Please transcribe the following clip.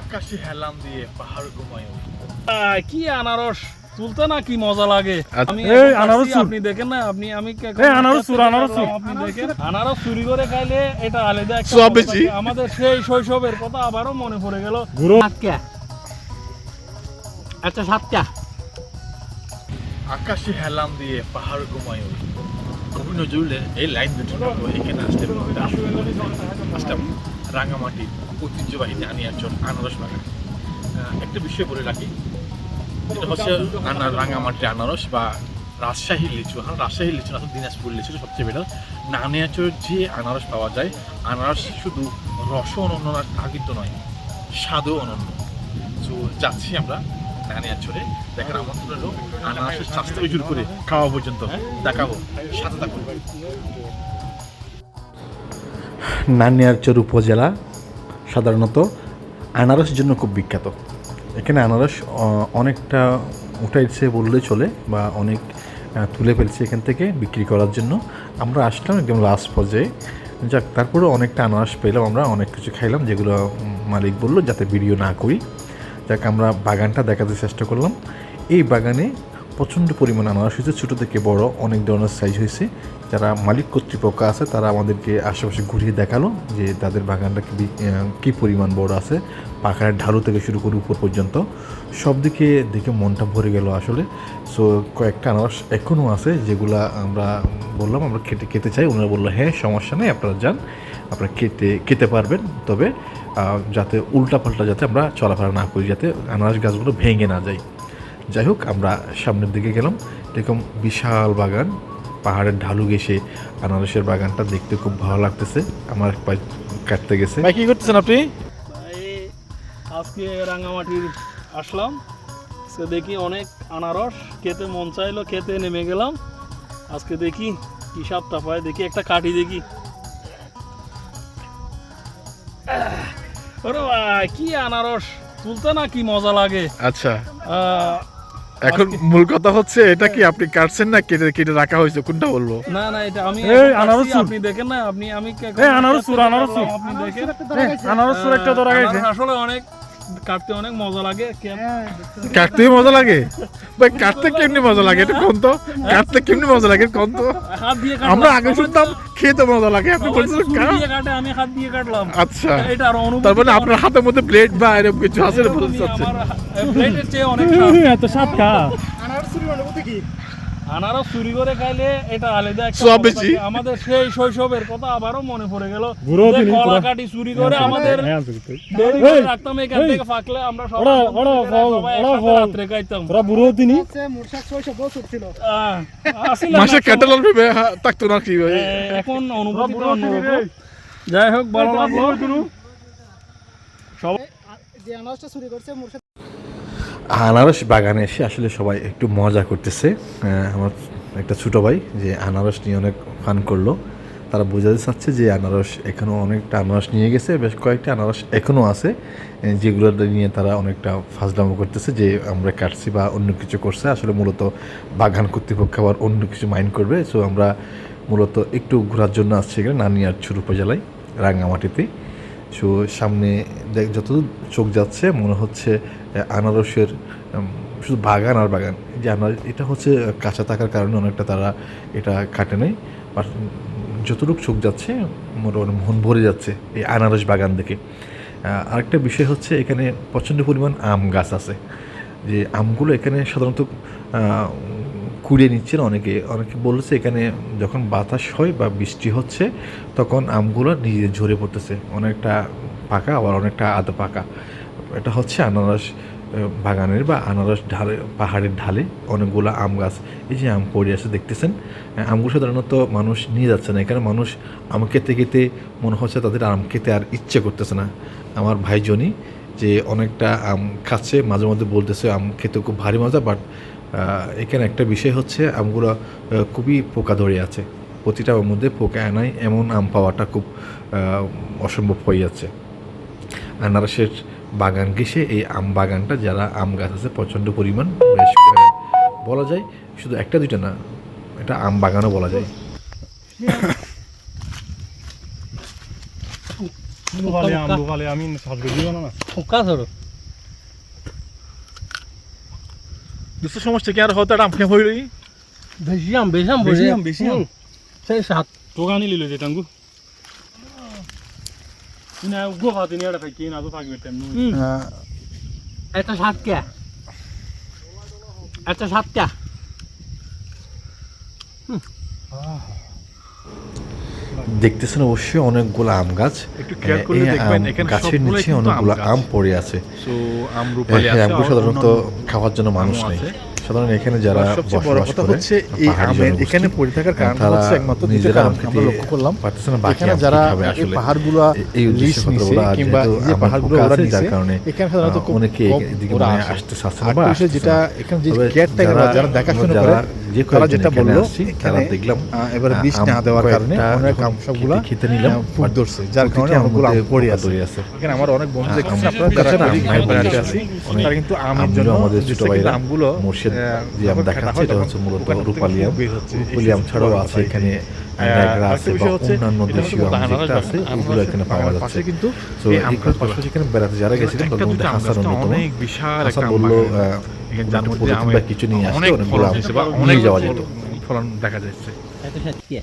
আকাশে হেলাম দিয়ে পাহাড় ঘুমায় আহ, কি আনারস? তুলতে না কি মজা লাগে? আচ্ছা। আমি আনারস আপনি দেখেন না আপনি আমি আনারস চুর, আনারস চুর। আপনি দেখেন আনারস চুরি করে খাইলে এটা আলাদা একটা। আমাদের সেই শৈশবের কথা আবারও মনে পড়ে গেল। সাতটা। আচ্ছা সাতটা। আকাশে হেলাম দিয়ে পাহাড় ঘুমায় কবি নজরুলের এই লাইন দুটো এখানে আসতে আসতাম রাঙামাটি ঐতিহ্যবাহী আনিয়াচল আনারস বাগান। একটা বিষয় বলে রাখি, এটা হচ্ছে আনা রাঙামাটি আনারস বা রাজশাহী লিচু। এখন রাজশাহী লিচু না দিনাজপুর লিচু সবচেয়ে বেটার নানিয়াচর যে আনারস পাওয়া যায়, আনারস শুধু রস অনন্য তা কিন্তু নয়, স্বাদও অনন্য। তো যাচ্ছি আমরা নানিয়াচরে দেখেন আমন্ত্রণ হলো আনারসের স্বাস্থ্য শুরু করে খাওয়া পর্যন্ত দেখাবো, সাথে থাকুন। নানিয়ারচর উপজেলা, সাধারণত আনারসের জন্য খুব বিখ্যাত। এখানে আনারস অনেকটা উঠাইছে বললে চলে বা অনেক তুলে ফেলছে এখান থেকে বিক্রি করার জন্য। আমরা আসলাম একদম লাস্ট পর্যায়ে। যাক তারপরে অনেকটা আনারস পেলাম আমরা, অনেক কিছু খাইলাম যেগুলো মালিক বলল যাতে ভিডিও না করি। যাক, আমরা বাগানটা দেখাতে চেষ্টা করলাম। এই বাগানে প্রচণ্ড পরিমাণ আনারস হয়েছে। ছোটো থেকে বড় অনেক ধরনের সাইজ হয়েছে। যারা মালিক কর্তৃপক্ষ আছে, তারা আমাদেরকে আশেপাশে ঘুরিয়ে দেখাল যে তাদের বাগানটা কী কী পরিমাণ বড় আছে। পাখার ঢালু থেকে শুরু করে উপর পর্যন্ত। সব দিকে দেখে মনটা ভরে গেল আসলে। সো কয়েকটা আনারস এখনও আছে, যেগুলা আমরা বললাম, আমরা খেতে খেতে চাই। ওনারা বলল হ্যাঁ সমস্যা নেই, আপনারা যান। আপনারা খেতে খেতে পারবেন। তবে যাতে উল্টাপাল্টা যাতে আমরা চলাফেরা না করি, যাতে আনারস গাছগুলো ভেঙে না যায়। যাই হোক আমরা সামনের দিকে গেলাম। এরকম বিশাল বাগান পাহাড়ের ঢালু ঘেসে আনারসের বাগানটা দেখতে খুব ভালো লাগতেছে। আমার কাটতে গেছে। ভাই কি করতেছেন আপনি? এই আজকে রাঙামাটির আসলাম। সে দেখি অনেক আনারস খেতে মন চাইলো খেতে নেমে গেলাম। আজকে দেখি কি সাপটা পায় দেখি একটা কাটি দেখি। ওরে ভাই কি আনারস তুলতে না কি মজা লাগে। আচ্ছা। আহ, এখন মূল কথা হচ্ছে এটা কি আপনি কাটছেন না কেটে কেটে রাখা হয়েছে? কোনটা বলব? না না এটা আমি এই, আনারস আপনি দেখেন না আপনি আমি এই, আনারস আনারস আপনি দেখেন। আনারস একটা ধরা গেছে। আসলে অনেক কাটতে অনেক মজা লাগে কে- কাটতেই মজা লাগে? ভাই কাটতে কেমনি মজা লাগে? এটা কোন তো? কাটতে কেমনি মজা লাগে? কোন তো? আমরা আগে শুনতাম খেতে মজা লাগে। আপনি বলছেন কাট? দিয়ে কাটে, আমি হাত দিয়ে কাটলাম। আচ্ছা। এটা আর অনুভূতি তার মানে আপনার হাতের মধ্যে ব্লেড বা এরকম কিছু আছে বলতে চাচ্ছেন? প্লেটের চেয়ে অনেক স্বাদ। এত স্বাদ খা আনারস চুরি করে খাইলে এটা আলাদা একটা বেশি। আমাদের সেই শৈশবের কথা আবারও মনে পড়ে গেল। যে কলা কাটি চুরি করে আমাদের দেরি করে রাখতাম এখান থেকে ফাঁকলে আমরা সবাই ওরা- ওরা ওরা। রাত্রে খাইতাম। তোরা বুড়ো তিনি মাসে ক্যাটালগ ভেবে থাকতো না কি ভাই এখন অনুভূতি অন্যরকম। যাই হোক ভালো লাগল। সবাই যে আনারসটা চুরি করছে আনারস বাগানে এসে আসলে সবাই একটু মজা করতেছে। আমার একটা ছোটো ভাই যে আনারস নিয়ে অনেক ফান করল। তারা বোঝাতে চাচ্ছে যে আনারস এখনও অনেকটা আনারস নিয়ে গেছে, বেশ কয়েকটা আনারস এখনও আছে যেগুলো নিয়ে তারা অনেকটা ফাজলামো করতেছে যে আমরা কাটছি বা অন্য কিছু করছে। আসলে মূলত বাগান কর্তৃপক্ষ আবার অন্য কিছু মাইন্ড করবে। সো আমরা মূলত একটু ঘোরার জন্য আসছি এখানে নানিয়ারছুর উপজেলায়, রাঙ্গামাটিতে। সো সামনে দেখ, যতদূর চোখ যাচ্ছে, মনে হচ্ছে আনারসের শুধু বাগান আর বাগান। যে আনারস এটা হচ্ছে কাঁচা থাকার কারণে অনেকটা তারা এটা কাটে নেই। যতটুকু চোখ যাচ্ছে, মোটামুটি মন ভরে যাচ্ছে এই আনারস বাগান দেখে। আরেকটা বিষয় হচ্ছে, এখানে প্রচণ্ড পরিমাণ আম গাছ আছে। যে আমগুলো এখানে সাধারণত কুড়িয়ে নিচ্ছেন অনেকে। অনেকে বলেছে, এখানে যখন বাতাস হয় বা বৃষ্টি হচ্ছে, তখন আমগুলো নিজে ঝরে পড়তেছে। অনেকটা পাকা আবার অনেকটা আধা পাকা। এটা হচ্ছে আনারস। বাগানের বা আনারস ঢালে, পাহাড়ের ঢালে অনেকগুলো আম গাছ, এই যে আম পড়ে আছে দেখতেছেন? আমগুলো সাধারণত মানুষ নিয়ে যাচ্ছে না এখানে মানুষ আম খেতে খেতে মনে হচ্ছে তাদের আম খেতে আর ইচ্ছে করতেছে না। আমার ভাইজনই যে অনেকটা আম খাচ্ছে, মাঝে মধ্যে বলতেছে আম খেতে খুব ভারী মজা বাট এখানে একটা বিষয় হচ্ছে আমগুলো খুবই পোকা ধরে আছে। প্রতিটা মধ্যে পোকা আনাই এমন আম পাওয়াটা খুব অসম্ভব হয়ে যাচ্ছে। আনারসের বাগান ঘেসে এই আম বাগানটা যারা আম গাছ আছে প্রচণ্ড পরিমাণ বেশ বলা যায় শুধু একটা দুইটা না এটা আম বাগানও বলা যায়। আমি সমস্যা কি আর হতো আম হইলি বেশি আম বেশি আম বেশি আম, বেশি আম। সেই সাত। টোকা যে টাঙ্গু। এটা না তো তেমনি দেখতেছেন অবশ্যই অনেকগুলো আম গাছ। এখানে গাছের নিচে অনেকগুলো আম পড়ে আছে। সো আম রূপালি এই আছে আমগুলো সাধারণত খাওয়ার জন্য মানুষ নেই। আছে। সাধারণত এখানে যারা সবচেয়ে বড় কথা হচ্ছে এই আমের এখানে পড়ে থাকার কারণ হচ্ছে একমাত্র দুটো কারণ আমরা লক্ষ্য করলাম এখানে যারা এই পাহাড়গুলো এই- উদ্দেশ্যে কিংবা যে পাহাড়গুলো ওরা নিছে, কারণে এখানে সাধারণত অনেকে এদিকে মানে আসতে চাচ্ছে বা যেটা এখানে যে তবে যারা- দেখাশোনা করে, যে তারা যেটা বলল, তারা দেখলাম এবারে বীজ না দেওয়ার কারণে অনেক আম সবগুলা খেতে- নিলাম ফুট ধরছে যার কারণে অনেকগুলো আম পড়ে আছে। এখানে আমার অনেক বন্ধু আহ, দেখতেছেন আপনারা যারা দেখছেন, আম বোনেরা আছি তারা কিন্তু আমের জন্য আমাদের ছোট ভাইরা, আমগুলো মুর্শিদ যে আম দেখাচ্ছে হয় এটা হচ্ছে মূলত রূপালিয়াম রূপালিয়াম ছাড়াও আছে এখানে আহ, আছে বা অন্যান্য দেশীয় আম আনারস আছে ওগুলো এখানে পাওয়া যাচ্ছে। কিন্তু তো। পাশাপাশি এখানে বেড়াতে যারা গেছিলেন একটা তাদের মধ্যে হাসান অন্যতম। অনেক বিশাল একটা হাসান বলল কিছু নিয়ে আসতে অনেক অনেকগুলো আম নিয়ে যাওয়া যেত। ফলন দেখা যাচ্ছে। কে